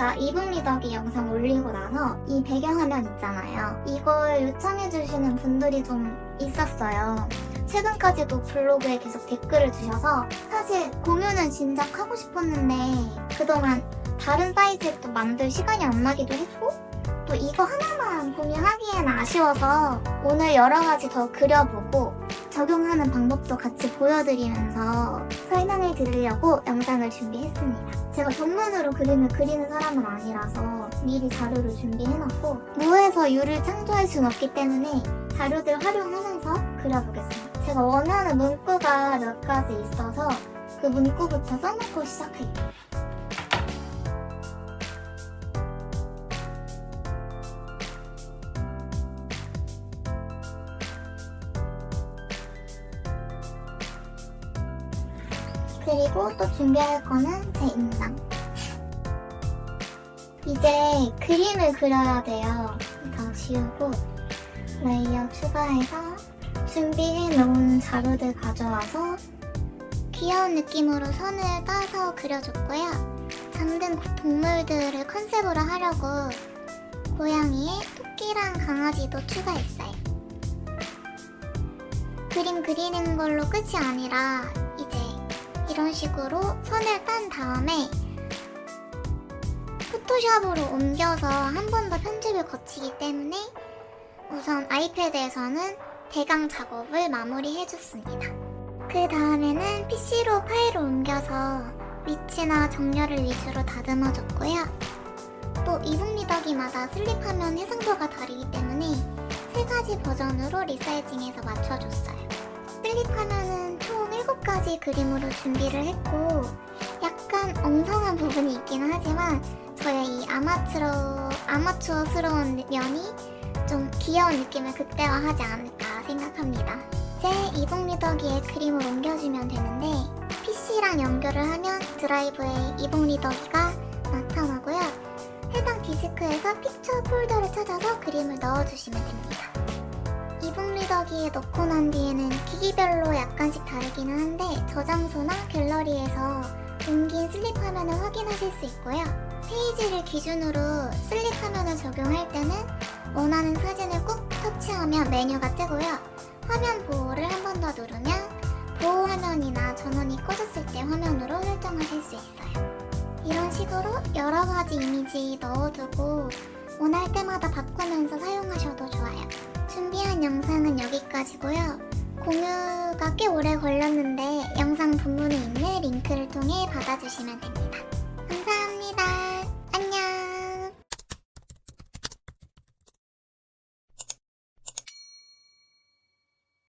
제가 이북 리더기 영상 올리고 나서 이 배경화면 있잖아요. 이걸 요청해주시는 분들이 좀 있었어요. 최근까지도 블로그에 계속 댓글을 주셔서 사실 공유는 진작 하고 싶었는데 그동안 다른 사이즈도 만들 시간이 안 나기도 했고 또 이거 하나만 공유하기엔 아쉬워서 오늘 여러 가지 더 그려보고 적용하는 방법도 같이 보여드리면서 설명해 드리려고 영상을 준비했습니다. 제가 전문으로 그림을 그리는 사람은 아니라서 미리 자료를 준비해놨고 무에서 유를 창조할 순 없기 때문에 자료들 활용하면서 그려보겠습니다. 제가 원하는 문구가 몇 가지 있어서 그 문구부터 써놓고 시작할게요. 그리고 또 준비할 거는 제 인당. 이제 그림을 그려야 돼요. 다 지우고 레이어 추가해서 준비해 놓은 자료들 가져와서 귀여운 느낌으로 선을 따서 그려줬고요. 잠든 동물들을 컨셉으로 하려고 고양이에 토끼랑 강아지도 추가했어요. 그림 그리는 걸로 끝이 아니라 이런 식으로 선을 딴 다음에 포토샵으로 옮겨서 한 번 더 편집을 거치기 때문에 우선 아이패드에서는 대강 작업을 마무리해줬습니다. 그 다음에는 PC로 파일을 옮겨서 위치나 정렬을 위주로 다듬어줬고요. 또 이북 리더기마다 슬립하면 해상도가 다르기 때문에 세 가지 버전으로 리사이징해서 맞춰줬어요. 슬립하면은 총7 가지 그림으로 준비를 했고 약간 엉성한 부분이 있기는 하지만 저의 이 아마추어, 아마추어스러운 면이 좀 귀여운 느낌을 극대화하지 않을까 생각합니다. 이제 이북 리더기에 그림을 옮겨주면 되는데 PC랑 연결을 하면 드라이브에 이북 리더기가 나타나고요. 해당 디스크에서 픽처 폴더를 찾아서 그림을 넣어주시면 됩니다. 리더기에 넣고 난 뒤에는 기기별로 약간씩 다르기는 한데 저장소나 갤러리에서 옮긴 슬립 화면을 확인하실 수 있고요. 페이지를 기준으로 슬립 화면을 적용할 때는 원하는 사진을 꾹 터치하면 메뉴가 뜨고요. 화면 보호를 한 번 더 누르면 보호 화면이나 전원이 꺼졌을 때 화면으로 설정하실 수 있어요. 이런 식으로 여러 가지 이미지 넣어두고 원할 때마다 바꾸면서 사용하셔도 좋아요. 영상은 여기까지고요. 공유가 꽤 오래 걸렸는데 영상 본문에 있는 링크를 통해 받아주시면 됩니다. 감사합니다.